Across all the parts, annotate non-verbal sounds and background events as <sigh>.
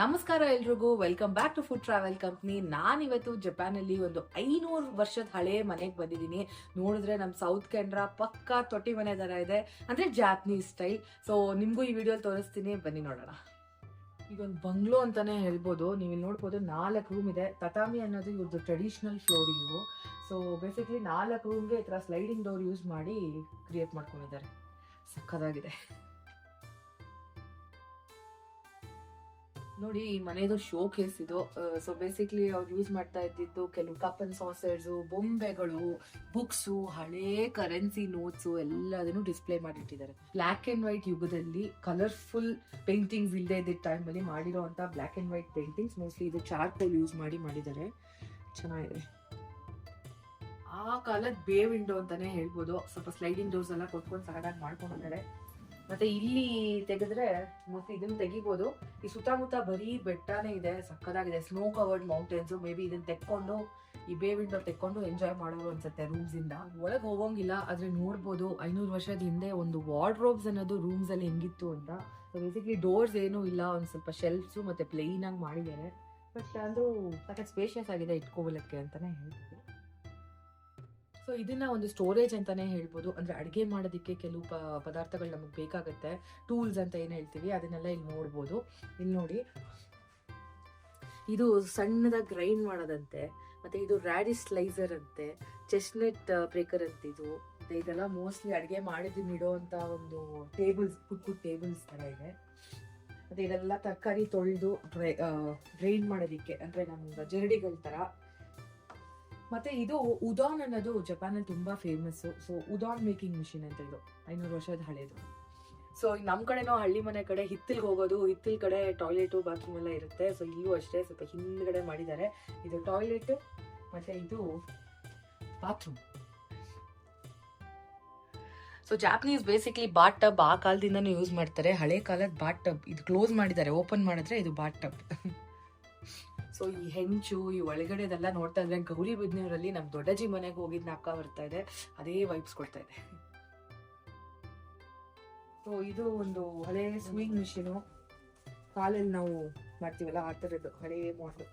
ನಮಸ್ಕಾರ ಎಲ್ರಿಗೂ. Welcome back to food travel company ನಾನಿವತ್ತು ಜಪಾನಲ್ಲಿ ಒಂದು ಐನೂರು ವರ್ಷದ ಹಳೆ ಮನೆಗೆ ಬಂದಿದ್ದೀನಿ. ನೋಡಿದ್ರೆ ನಮ್ಮ ಸೌತ್ ಕೆನರಾ ಪಕ್ಕಾ ತೊಟ್ಟಿ ಮನೆ ಥರ ಇದೆ. ಅಂದರೆ ಜಾಪನೀಸ್ ಸ್ಟೈಲ್ ಸೊ ನಿಮಗೂ ಈ ವಿಡಿಯೋ ತೋರಿಸ್ತೀನಿ. ಬನ್ನಿ ನೋಡೋಣ. ಇದೊಂದು ಬಂಗ್ಲೋ ಅಂತಾನೆ ಹೇಳ್ಬೋದು. ನೀವು ಇಲ್ಲಿ ನೋಡ್ಬೋದು ನಾಲ್ಕು ರೂಮ್ ಇದೆ. ತಟಾಮಿ ಅನ್ನೋದು ಇವ್ರದ್ದು ಟ್ರೆಡಿಷನಲ್ ಫ್ಲೋರಿಂಗು ಸೊ ಬೇಸಿಕ್ಲಿ ನಾಲ್ಕು ರೂಮ್ಗೆ ಈ ಥರ ಸ್ಲೈಡಿಂಗ್ ಡೋರ್ ಯೂಸ್ ಮಾಡಿ ಕ್ರಿಯೇಟ್ ಮಾಡ್ಕೊಂಡಿದ್ದಾರೆ. ಸಕ್ಕದಾಗಿದೆ. ನೋಡಿ, ಈ ಮನೆದು ಶೋ ಕೇಸ್ ಇದು ಸೊ ಬೇಸಿಕ್ಲಿ ಅವ್ರು ಯೂಸ್ ಮಾಡ್ತಾ ಇದ್ದಿದ್ದು ಕೆಲವು ಕಪ್ ಅಂಡ್ ಸಾಸರ್ಸು ಬೊಂಬೆಗಳು ಬುಕ್ಸು ಹಳೇ ಕರೆನ್ಸಿ ನೋಟ್ಸ್ ಎಲ್ಲದನ್ನು ಡಿಸ್ಪ್ಲೇ ಮಾಡಿಟ್ಟಿದ್ದಾರೆ. ಬ್ಲಾಕ್ ಅಂಡ್ ವೈಟ್ ಯುಗದಲ್ಲಿ ಕಲರ್ಫುಲ್ ಪೇಂಟಿಂಗ್ಸ್ ಇಲ್ಲದೆ ಇದ್ದಿದ್ದ ಟೈಮಲ್ಲಿ ಅಂತ black and white paintings mostly ಇದು ಚಾರ್ಕೋಲ್ ಯೂಸ್ ಮಾಡಿ ಮಾಡಿದ್ದಾರೆ. ಚೆನ್ನಾಗಿದೆ. ಆ ಕಾಲದ ಬೇ ವಿಂಡೋ ಅಂತಾನೆ ಹೇಳ್ಬೋದು. ಸ್ವಲ್ಪ ಸ್ಲೈಡಿಂಗ್ ಡೋರ್ಸ್ ಎಲ್ಲ ಕೊಟ್ಕೊಂಡು ಸರಳಾಗಿ ಮಾಡ್ಕೊಂಡಿದ್ದಾರೆ ಮತ್ತೆ ಇಲ್ಲಿ ತೆಗೆದ್ರೆ ಮತ್ತೆ ಇದನ್ನ ತೆಗಿಬೋದು. ಈ ಸುತ್ತಮುತ್ತ ಬರೀ ಬೆಟ್ಟನೇ ಇದೆ ಸಕ್ಕದಾಗಿದೆ snow covered mountains maybe ಇದನ್ನ ತೆಕ್ಕೊಂಡು, ಈ ಬೇ ವಿಂಡೋ ತೆಕ್ಕೊಂಡು ಎಂಜಾಯ್ ಮಾಡೋರು ಅನ್ಸುತ್ತೆ ರೂಮ್ಸ್ ಇಂದ. ಒಳಗೆ ಹೋಗೋಂಗಿಲ್ಲ, ಆದ್ರೆ ನೋಡ್ಬೋದು ಐನೂರು ವರ್ಷದ ಹಿಂದೆ ಒಂದು ವಾರ್ಡ್ರೋಬ್ಸ್ ಅನ್ನೋದು ರೂಮ್ಸ್ ಅಲ್ಲಿ ಹೆಂಗಿತ್ತು ಅಂತ. ಬೇಸಿಕ್ಲಿ ಡೋರ್ಸ್ ಏನೂ ಇಲ್ಲ, ಒಂದ್ ಸ್ವಲ್ಪ ಶೆಲ್ಫ್ಸ್ ಮತ್ತೆ ಪ್ಲೇನ್ ಆಗಿ ಮಾಡಿದ್ದಾರೆ. ಬಟ್ ಅಂದ್ರೂ ಸ್ಪೇಷಿಯಸ್ ಆಗಿದೆ ಇಟ್ಕೋಬಲಕ್ಕೆ ಅಂತಾನೆ ಹೇಳ್ಬೋದು ಸೊ ಇದನ್ನ ಒಂದು ಸ್ಟೋರೇಜ್ ಅಂತಾನೆ ಹೇಳ್ಬೋದು. ಅಂದ್ರೆ ಅಡುಗೆ ಮಾಡೋದಕ್ಕೆ ಕೆಲವು ಪದಾರ್ಥಗಳು ನಮಗೆ ಬೇಕಾಗುತ್ತೆ. ಟೂಲ್ಸ್ ಅಂತ ಏನು ಹೇಳ್ತೀವಿ, ಅದನ್ನೆಲ್ಲ ಇಲ್ಲಿ ನೋಡ್ಬೋದು. ಇಲ್ಲಿ ನೋಡಿ. ಇದು ಸಣ್ಣದಾಗಿ ಗ್ರೈಂಡ್ ಮಾಡೋದಂತೆ, ಮತ್ತೆ ಇದು ರ್ಯಾಡಿ ಸ್ಲೈಸರ್ ಅಂತೆ ಚೆಸ್ನೆಟ್ ಬ್ರೇಕರ್ ಅಂತ ಇದು. ಇದೆಲ್ಲ ಮೋಸ್ಟ್ಲಿ ಅಡುಗೆ ಇಡೋ ಅಂತ ಒಂದು ಟೇಬಲ್ಸ್ ಪುಟ್ ಪುಟ್ ಟೇಬಲ್ಸ್ ತರ ಇದೆ. ಮತ್ತೆ ಇದೆಲ್ಲ ತರಕಾರಿ ತೊಳೆದು ಡ್ರೈ ಡ್ರೈನ್ ಮಾಡೋದಿಕ್ಕೆ, ಅಂದ್ರೆ ನಮ್ಮ ಜರಡಿಗಳ ತರ. ಮತ್ತೆ ಇದು ಉದಾನ್ ಅನ್ನೋದು ಜಪಾನ್ ಅಲ್ಲಿ ತುಂಬಾ famous so udon making machine ಅಂತ ಇದು. ಐನೂರು ವರ್ಷದ ಹಳೇದು. ಸೊ ನಮ್ಮ ಕಡೆನೋ ಹಳ್ಳಿ ಮನೆ ಕಡೆ ಹಿತ್ತಲ್ಗೆ ಹೋಗೋದು, ಹಿತ್ತಿಲ್ ಕಡೆ ಟಾಯ್ಲೆಟು ಬಾತ್ರೂಮ್ ಎಲ್ಲ ಇರುತ್ತೆ. ಸೊ ಇಲ್ಲೂ ಅಷ್ಟೇ ಸ್ವಲ್ಪ ಹಿಂದ್ಗಡೆ ಮಾಡಿದ್ದಾರೆ. ಇದು ಟಾಯ್ಲೆಟ್ ಮತ್ತೆ ಇದು bathroom so Japanese basically bathtub ಆ ಕಾಲದಿಂದನೂ ಯೂಸ್ ಮಾಡ್ತಾರೆ. ಹಳೆ ಕಾಲದ ಬಾಟ್ ಟಬ್ ಇದು ಕ್ಲೋಸ್ ಮಾಡಿದ್ದಾರೆ ಓಪನ್ ಮಾಡಿದ್ರೆ ಇದು ಬಾಟ್ ಟಬ್ ಸೊ ಈ ಹೆಂಚು, ಈ ಒಳಗಡೆದೆಲ್ಲ ನೋಡ್ತಾ ಇದ್ರೆ ಗೌರಿ ಬಿದ್ನೂರಲ್ಲಿ ನಮ್ಮ ದೊಡ್ಡಜಿ ಮನೆಗೆ ಹೋಗಿದ್ನ ಅಕ್ಕ ಬರ್ತಾ ಇದೆ. ಅದೇ ವೈಬ್ಸ್ ಕೊಡ್ತಾ ಇದೆ. ಸೊ ಇದು ಒಂದು ಹಳೆ ಸ್ವಿಂಗ್ ಮಿಷಿನು ಕಾಲಲ್ಲಿ ನಾವು ಮಾಡ್ತೀವಲ್ಲ ಆ ಥರದ್ದು ಹಳೆ ಮಾಡಲು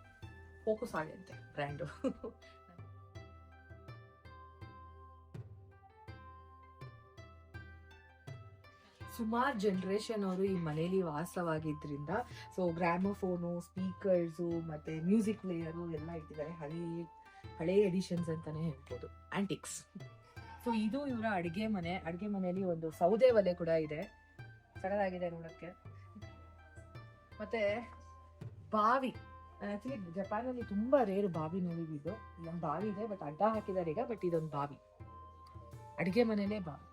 ಫೋಕಸ್ ಅಂತೆ ಬ್ರ್ಯಾಂಡು <laughs> ಸುಮಾರು ಜನ್ರೇಷನ್ ಅವರು ಈ ಮನೆಯಲ್ಲಿ ವಾಸವಾಗಿದ್ದರಿಂದ ಸೊ ಗ್ರಾಮೋಫೋನು ಸ್ಪೀಕರ್ಸು ಮತ್ತು ಮ್ಯೂಸಿಕ್ ಪ್ಲೇಯರು ಎಲ್ಲ ಇಟ್ಟಿದ್ದಾರೆ. ಹಳೆ ಹಳೆ ಎಡಿಷನ್ಸ್ ಅಂತಲೇ ಹೇಳ್ಬೋದು. ಆಂಟಿಕ್ಸ್ ಸೊ ಇದು ಇವರ ಅಡುಗೆ ಮನೆ. ಅಡುಗೆ ಮನೆಯಲ್ಲಿ ಒಂದು ಸೌದೆ ಒಲೆ ಕೂಡ ಇದೆ. ಸಡಲಾಗಿದೆ ನೋಡೋಕ್ಕೆ. ಮತ್ತೆ ಬಾವಿ. ಆ್ಯಕ್ಚುಲಿ ಜಪಾನಲ್ಲಿ ತುಂಬ ರೇರು ಬಾವಿ ನೋಡಿದ್ದು. ಇಲ್ಲೊಂದು ಬಾವಿ ಇದೆ ಬಟ್ ಅಡ್ಡ ಹಾಕಿದ್ದಾರೆ ಈಗ ಬಟ್ ಇದೊಂದು ಬಾವಿ. ಅಡುಗೆ ಮನೆಯಲ್ಲೇ ಬಾವಿ.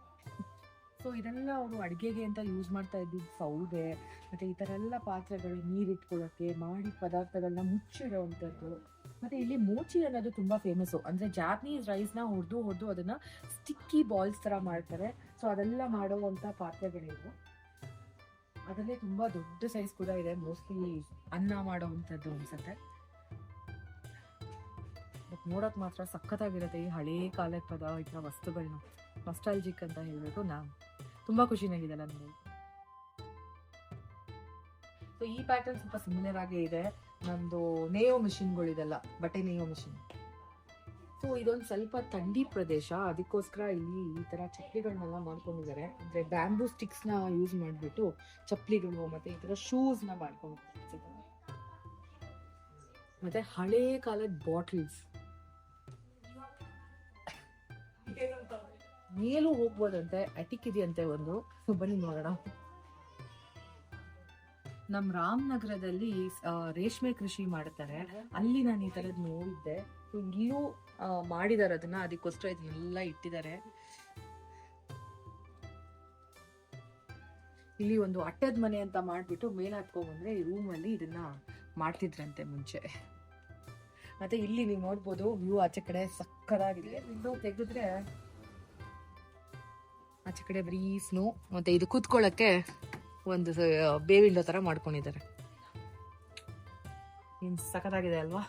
ಸೊ ಇದೆಲ್ಲ ಅವರು ಅಡಿಗೆಗೆ ಅಂತ ಯೂಸ್ ಮಾಡ್ತಾ ಇದ್ದಿದ್ದು ಸೌದೆ, ಮತ್ತೆ ಈ ಥರ ಎಲ್ಲ ಪಾತ್ರೆಗಳು ನೀರಿಟ್ಕೊಳ್ಳೋಕೆ ಮಾಡಿ ಪದಾರ್ಥಗಳನ್ನ ಮುಚ್ಚಿಡೋವಂಥದ್ದು ಮತ್ತೆ ಇಲ್ಲಿ ಮೋಚಿ ಅನ್ನೋದು ತುಂಬಾ ಫೇಮಸ್ ಅಂದ್ರೆ ಜಾಪನೀಸ್ ರೈಸ್ನ ಹೊಡೆದು ಹೊಡೆದು ಅದನ್ನ ಸ್ಟಿಕ್ಕಿ ಬಾಲ್ಸ್ ತರ ಮಾಡ್ತಾರೆ. ಸೊ ಅದೆಲ್ಲ ಮಾಡುವಂತ ಪಾತ್ರೆಗಳಿವು. ಅದರಲ್ಲೇ ತುಂಬಾ ದೊಡ್ಡ ಸೈಜ್ ಕೂಡ ಇದೆ. ಮೋಸ್ಟ್ಲಿ ಅನ್ನ ಮಾಡುವಂಥದ್ದು ಅನ್ಸುತ್ತೆ. ಬಟ್ ನೋಡಕ್ ಮಾತ್ರ ಸಖತ್ತಾಗಿರುತ್ತೆ. ಈ ಹಳೇ ಕಾಲದ ಪದ, ಈ ಥರ ವಸ್ತುಗಳನ್ನ ನಸ್ಟಾಲ್ಜಿಕ್ ಅಂತ ಹೇಳ್ಬೇಕು ನಾ ತುಂಬಾ ಖುಷಿನಾಗಿದೆ ನನಗೆ. ಸೊ ಈ ಪ್ಯಾಟರ್ನ್ ಸ್ವಲ್ಪ ಸಿಮಿಲರ್ ಆಗೇ ಇದೆ. ನಂದು ನೇಯೋ ಮಿಷಿನ್ಗಳಿದೆಲ್ಲ ಬಟ್ಟೆ ನೇಯೋ ಮಿಷಿನ್ ಸೊ ಇದೊಂದು ಸ್ವಲ್ಪ ಥಂಡಿ ಪ್ರದೇಶ. ಅದಕ್ಕೋಸ್ಕರ ಇಲ್ಲಿ ಈ ತರ ಚಪ್ಪಲಿಗಳನ್ನೆಲ್ಲ ಮಾಡ್ಕೊಂಡಿದ್ದಾರೆ. ಅಂದರೆ ಬ್ಯಾಂಬೂ ಸ್ಟಿಕ್ಸ್ನ ಯೂಸ್ ಮಾಡಿಬಿಟ್ಟು ಚಪ್ಪಲಿಗಳು ಮತ್ತೆ ಈ ತರ ಶೂಸ್ನ ಮಾಡ್ಕೊಂಡು ಮತ್ತೆ ಹಳೇ ಕಾಲದ ಬಾಟಲ್ಸ್ ಮೇಲೂ ಹೋಗ್ಬೋದಂತೆ ಅಟಿಕ್ ಇದೆಯಂತೆ ಒಂದು. ಬನ್ನಿ ನೋಡೋಣ. ನಮ್ ರಾಮನಗರದಲ್ಲಿ ರೇಷ್ಮೆ ಕೃಷಿ ಮಾಡ್ತಾರೆ. ಅಲ್ಲಿ ನಾನು ಈ ತರದ್ ನೋಡಿದ್ದೆ. ಇಲ್ಲೂ ಮಾಡಿದಾರ ಅದನ್ನ. ಅದಕ್ಕೋಸ್ಕರ ಇದನ್ನೆಲ್ಲ ಇಟ್ಟಿದ್ದಾರೆ. ಇಲ್ಲಿ ಒಂದು ಅಟ್ಟದ ಮನೆ ಅಂತ ಮಾಡ್ಬಿಟ್ಟು ಮೇಲ್ ಹತ್ಕೊಂಡ್ ಬಂದ್ರೆ ಈ ರೂಮ್ ಅಲ್ಲಿ ಇದನ್ನ ಮಾಡ್ತಿದ್ರಂತೆ ಮುಂಚೆ. ಮತ್ತೆ ಇಲ್ಲಿ ನೀವು ನೋಡ್ಬೋದು, ವ್ಯೂ ಆಚೆ ಕಡೆ ಸಕ್ಕದಾಗಿದೆ ವಿಂಡೋ ತೆಗೆದ್ರೆ ಆಚೆ ಕಡೆ ಬರೀ ಸ್ನೋ ಮತ್ತೆ ಇದು ಕೂತ್ಕೊಳ್ಳಕ್ಕೆ ಒಂದು ಬೇ ತರ ಮಾಡ್ಕೊಂಡಿದ್ದಾರೆ. ಏನು ಸಖತ್ತಾಗಿದೆ ಅಲ್ವಾ?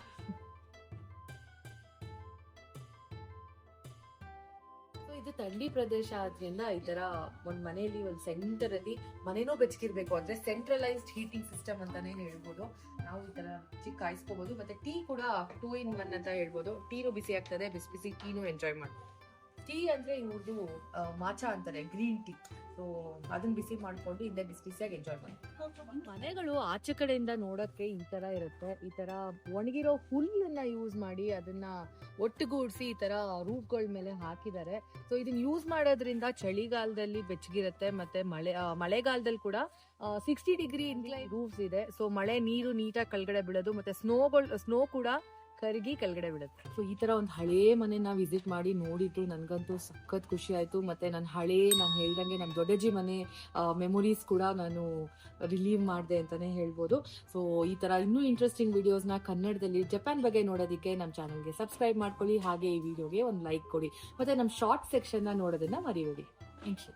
ಇದು ಥಂಡಿ ಪ್ರದೇಶ ಆದ್ರಿಂದ ಈ ತರ ಒಂದ್ ಮನೆಯಲ್ಲಿ ಒಂದ್ ಸೆಂಟರ್ ಅಲ್ಲಿ ಮನೇನೂ ಬೆಚ್ಚಗಿರ್ಬೇಕು ಅಂದ್ರೆ ಸೆಂಟ್ರಲೈಸ್ಡ್ ಹೀಟಿಂಗ್ ಸಿಸ್ಟಮ್ ಅಂತಾನೆ ಹೇಳ್ಬೋದು. ನಾವು ಈ ತರ ಚಿಕ್ಕ ಕಾಯಿಸ್ಕೋಬಹುದು ಮತ್ತೆ ಟೀ ಕೂಡ ಟೂ ಇನ್ ಒನ್ ಅಂತ ಹೇಳ್ಬೋದು. ಟೀನು ಬಿಸಿ ಆಗ್ತದೆ, ಬಿಸಿ ಬಿಸಿ ಟೀನು ಎಂಜಾಯ್ ಮಾಡಿ ಟೀ ಅಂದ್ರೆ ಇವ್ರದ್ದು ಮಾಚಾ ಅಂತಾರೆ ಗ್ರೀನ್ ಟೀ ಸೊ ಅದನ್ನ ಬಿಸಿ ಮಾಡ್ಕೊಂಡು ಹಿಂದೆ ಬಿಸಿ ಬಿಸಿಯಾಗಿ ಎಂಜಾಯ್ ಮಾಡಿ. ಮನೆಗಳು ಆಚೆ ಕಡೆಯಿಂದ ನೋಡಕ್ಕೆ ಈ ತರ ಇರುತ್ತೆ. ಈ ತರ ಒಣಗಿರೋ ಹುಲ್ಲನ್ನ ಯೂಸ್ ಮಾಡಿ ಅದನ್ನ ಒಟ್ಟುಗೂಡಿಸಿ ಈ ತರ ರೂಪ್ಗಳ ಮೇಲೆ ಹಾಕಿದ್ದಾರೆ. ಸೊ ಇದನ್ನ ಯೂಸ್ ಮಾಡೋದ್ರಿಂದ ಚಳಿಗಾಲದಲ್ಲಿ ಬೆಚ್ಚಗಿರುತ್ತೆ ಮತ್ತೆ ಮಳೆ ಮಳೆಗಾಲದಲ್ಲಿ ಕೂಡ ಸಿಕ್ಸ್ಟಿ ಡಿಗ್ರಿ ರೂಫ್ಸ್ ಇದೆ. ಸೊ ಮಳೆ ನೀರು ನೀಟಾಗಿ ಕೆಳಗಡೆ ಬೀಳೋದು ಮತ್ತೆ ಸ್ನೋಗಳು ಸ್ನೋ ಕೂಡ ಕರಗಿ ಕೆಳಗಡೆ ಬಿಡುತ್ತೆ. ಸೊ ಈ ತರ ಒಂದು ಹಳೇ ನಾವು ವಿಸಿಟ್ ಮಾಡಿ ನೋಡಿದ್ದು ನನಗಂತೂ ಸಖತ್ ಖುಷಿ ಆಯ್ತು. ಮತ್ತೆ ನನ್ನ ಹಳೇ, ನಾನು ಹೇಳ್ದಂಗೆ ನನ್ನ ದೊಡ್ಡಜ್ಜಿ ಮನೆ ಮೆಮೊರೀಸ್ ಕೂಡ ನಾನು ರಿಲೀವ್ ಮಾಡಿದೆ ಅಂತಾನೆ ಹೇಳ್ಬೋದು. ಸೊ ಈ ತರ ಇನ್ನೂ ಇಂಟ್ರೆಸ್ಟಿಂಗ್ ವಿಡಿಯೋಸ್ನ ಕನ್ನಡದಲ್ಲಿ ಜಪಾನ್ ಬಗ್ಗೆ ನೋಡೋದಕ್ಕೆ ನಮ್ಮ ಚಾನಲ್ಗೆ ಸಬ್ಸ್ಕ್ರೈಬ್ ಮಾಡ್ಕೊಳ್ಳಿ. ಹಾಗೆ ಈ ವಿಡಿಯೋಗೆ ಒಂದು ಲೈಕ್ ಕೊಡಿ. ಮತ್ತೆ ನಮ್ಮ ಶಾರ್ಟ್ ಸೆಕ್ಷನ್ನ ನೋಡೋದನ್ನ ಮರಿಬೇಡಿ. Thank you